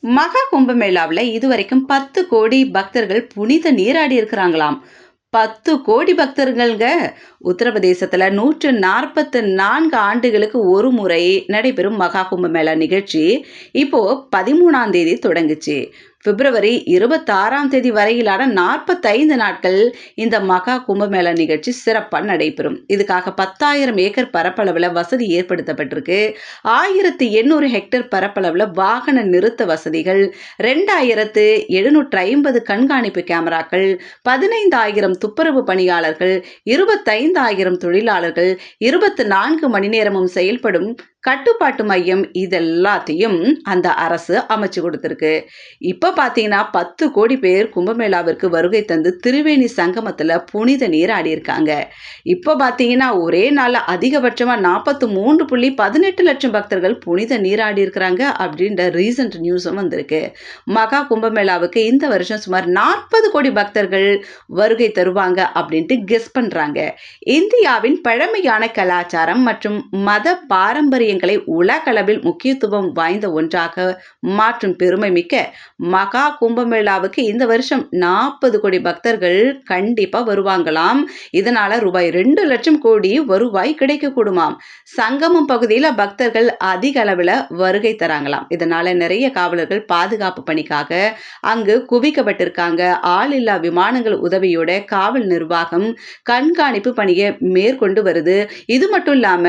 மகா கும்பமேளாவில் இதுவரைக்கும் பத்து கோடி பக்தர்கள் புனித நீராடி இருக்கிறாங்களாம். பத்து கோடி பக்தர்கள்ங்க. உத்தரப்பிரதேசத்தில் நூற்று நாற்பத்து நான்கு ஆண்டுகளுக்கு ஒரு முறை நடைபெறும் மகா கும்பமேளா நிகழ்ச்சி இப்போது பதிமூணாம் தேதி தொடங்குச்சு. பிப்ரவரி இருபத்தாறாம் தேதி வரையிலான நாற்பத்தைந்து நாட்கள் இந்த மகா கும்பமேளா நிகழ்ச்சி சிறப்பாக நடைபெறும். இதுக்காக பத்தாயிரம் ஏக்கர் பரப்பளவில் வசதி ஏற்படுத்தப்பட்டிருக்கு. ஆயிரத்தி எண்ணூறு ஹெக்டேர் பரப்பளவில் வாகன நிறுத்த வசதிகள் ரெண்டாயிரத்து எழுநூற்று ஐம்பது கண்காணிப்பு கேமராக்கள் பதினைந்தாயிரம் துப்புரவு பணியாளர்கள் இருபத்தைந்தாயிரம் தொழிலாளர்கள் இருபத்தி நான்கு மணி நேரமும் செயல்படும் கட்டுப்பாட்டு மையம் இதெல்லாத்தையும் அந்த அரசு அமைச்சு கொடுத்துருக்கு. இப்போ பார்த்தீங்கன்னா பத்து கோடி பேர் கும்பமேளாவிற்கு வருகை தந்து திருவேணி சங்கமத்தில் புனித நீர் ஆடியிருக்காங்க. இப்போ பார்த்தீங்கன்னா ஒரே நாளில் அதிகபட்சமாக நாற்பத்தி மூன்று புள்ளி பதினெட்டு லட்சம் பக்தர்கள் புனித நீராடி இருக்கிறாங்க அப்படின்ற ரீசன்ட் நியூஸும் வந்திருக்கு. மகா கும்பமேளாவுக்கு இந்த வருஷம் சுமார் நாற்பது கோடி பக்தர்கள் வருகை தருவாங்க அப்படின்ட்டு கெஸ் பண்ணுறாங்க இந்தியாவின் பழமையான கலாச்சாரம் மற்றும் மத பாரம்பரிய காரியங்களை உலகளவில் முக்கியத்துவம் வாய்ந்த ஒன்றாக மாற்றும் பெருமை மிக்க மகா கும்பமேளாவுக்கு இந்த வருஷம் நாற்பது கோடி பக்தர்கள் கண்டிப்பா வருவாங்களாம். இதனால ரூபாய் ரெண்டு லட்சம் கோடி வருவாய் கிடைக்க கூடுமாம் சங்கமம் பகுதியில் பக்தர்கள் அதிக அளவில் வருகை தராங்களாம். இதனால நிறைய காவலர்கள் பாதுகாப்பு பணிக்காக அங்கு குவிக்கப்பட்டிருக்காங்க. ஆளில்லா விமானங்கள் உதவியோட காவல் நிர்வாகம் கண்காணிப்பு பணியை மேற்கொண்டு வருது. இது மட்டும் இல்லாம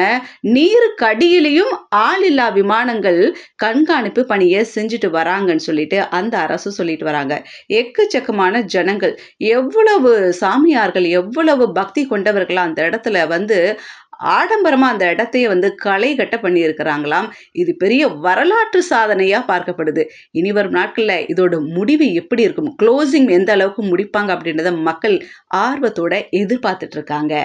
நீருக்கடியிலேயே இங்கேயும் ஆளில்லா விமானங்கள் கண்காணிப்பு பணியை செஞ்சுட்டு வராங்கன்னு சொல்லிட்டு அந்த அரசு சொல்லிட்டு வராங்க. எக்கச்சக்கமான ஜனங்கள் எவ்வளவு சாமியார்கள் எவ்வளவு பக்தி கொண்டவர்களாக அந்த இடத்துல வந்து ஆடம்பரமாக அந்த இடத்தையே வந்து களை கட்ட பண்ணியிருக்கிறாங்களாம். இது பெரிய வரலாற்று சாதனையாக பார்க்கப்படுது. இனி வரும் நாட்களில் இதோட முடிவு எப்படி இருக்கும்? க்ளோசிங் எந்த அளவுக்கு முடிப்பாங்க அப்படின்றத மக்கள் ஆர்வத்தோட எதிர்பார்த்துட்டு இருக்காங்க.